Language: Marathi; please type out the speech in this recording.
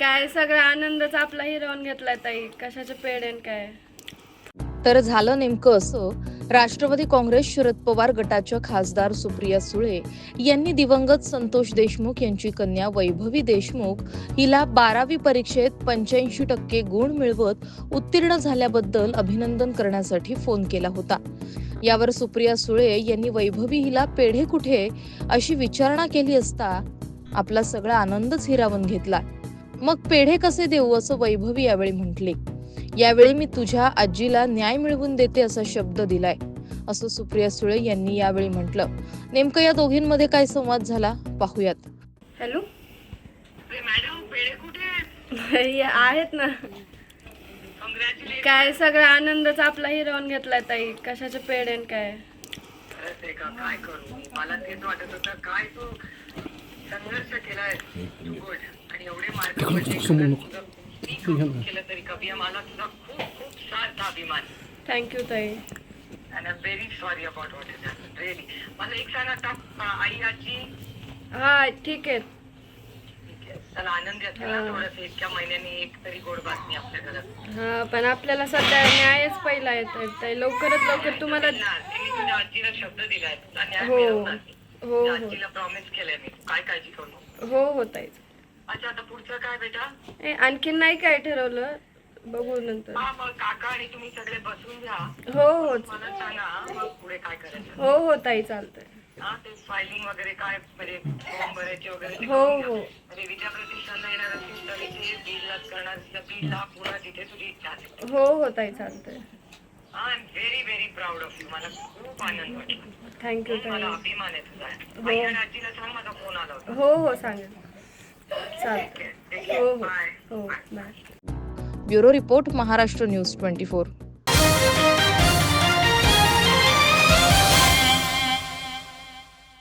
काय सगळा आनंदच आपला हिरवून घेतलाय ताई. कशाचे पेडेन काय? तर झालं नेमकं असं राष्ट्रवादी काँग्रेस शरद पवार गटाच्या खासदार सुप्रिया सुळे यांनी दिवंगत संतोष देशमुख यांची कन्या वैभवी देशमुख हिला बारावी परीक्षेत पंच्याऐंशी टक्के गुण मिळवत उत्तीर्ण झाल्याबद्दल अभिनंदन करण्यासाठी फोन केला होता. यावर सुप्रिया सुळे यांनी वैभवी हिला पेढे कुठे अशी विचारणा केली असता आपला सगळा आनंदच हिरावून घेतला. मग पेढे कसे देऊ असं वैभवी यावेळी म्हटले. यावेळी मी तुझ्या आजीला न्याय मिळवून देते असा शब्द दिलाय असं सुप्रिया सुळे यांनी यावेळी म्हटलं. नेमकं या दोघींमध्ये काय संवाद झाला? पाहूयात. हॅलो? मॅडम पेढे कुठे आहेत? आहेत ना. काय सगळा आनंदच आपला हिरवून घेतलाय ताई. कशाचे पेडेन काय? खरंच आहे का काय करू? मला तेच वाटत होतं काय तू संघर्ष केलाय. एवढे मार्क पडले कौतुक केलं तरी कभी मला तुझा खूप खूप सार्थ अभिमान. थँक्यू ताई. And I very sorry about what is happen really मला एक सांग आता आई आजी? हा ठीक आहे आहे. चला आनंद असेल ना थोडस. इतक्या महिन्यांनी एक तरी गोड बातमी आपल्या घरात. हा पण आपल्याला सध्या न्यायच पहिला येत ताई लवकरात लवकर तुम्हाला त्यांनी तुझ्या आजीला शब्द दिलाय. तुला न्याय हो. मिळवणार मी. हो हो. आजीला प्रॉमिस केलंय मी. काय काळजी करू नको. हो हो ताई. अच्छा आता पुढचं काय बेटा? ए, आणखीन नाही काय ठरवलं? बघू नंतर. हा मग काका आणि तुम्ही सगळे बसून घ्या. हो हो. मला सांगा मग पुढे काय करायचं? हो हो ताई चालतंय. हा ते फायलिंग वगैरे काय म्हणजे फॉर्म भरायचे वगैरे ते हो, करून घ्या. हो. विद्या प्रतिष्ठानला येणार असेल तर इथे बीडला करणार असेल तर बीडला पुन्हा तिथे तुझी इच्छा असेल हो हो ताई चालतंय. I am very very proud of you मला खूप आनंद वाटला. थँक्यू मला ताई. अभिमान आहे तुझा. हो. आई आणि आजीला सांग माझा फोन आला होता. हो हो सांगेल. चालतंय ठीक हो. हो हो by bureau report Maharashtra news twenty four.